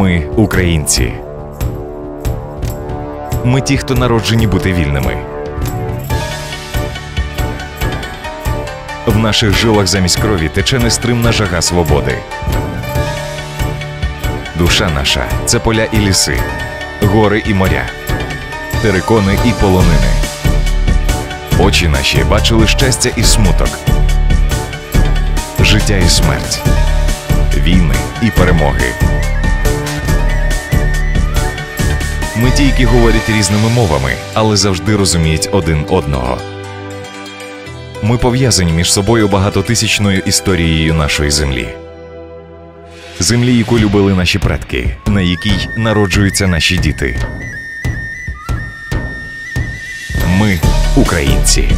Ми українці. Ми ті, хто народжені бути вільними. В наших жилах замість крові тече нестримна жага свободи. Душа наша це поля і ліси, гори і моря, терикони і полонини. Очі наші бачили щастя і смуток, життя і смерть, війни і перемоги. Ми ті, які говорять різними мовами, але завжди розуміють один одного. Ми пов'язані між собою багатотисячною історією нашої землі. Землі, яку любили наші предки, на якій народжуються наші діти. Ми українці.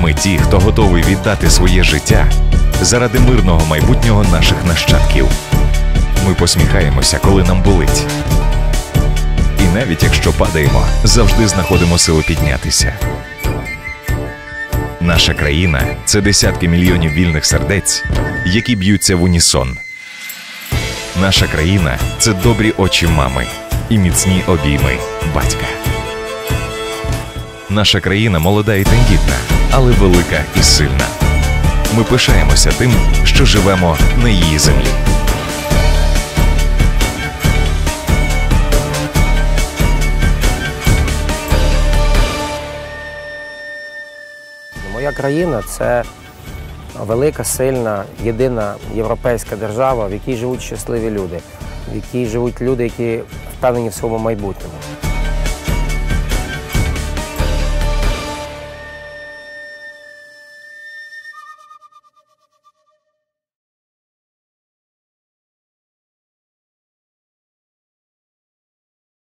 Ми ті, хто готовий віддати своє життя заради мирного майбутнього наших нащадків. Ми посміхаємося, коли нам болить. Навіть якщо падаємо, завжди знаходимо сили піднятися. Наша країна це десятки мільйонів вільних сердець, які б'ються в унісон. Наша країна це добрі очі мами і міцні обійми батька. Наша країна молода і тендітна, але велика і сильна. Ми пишаємося тим, що живемо на її землі. Моя країна це велика, сильна, єдина європейська держава, в якій живуть щасливі люди, в якій живуть люди, які впевнені в своєму майбутньому.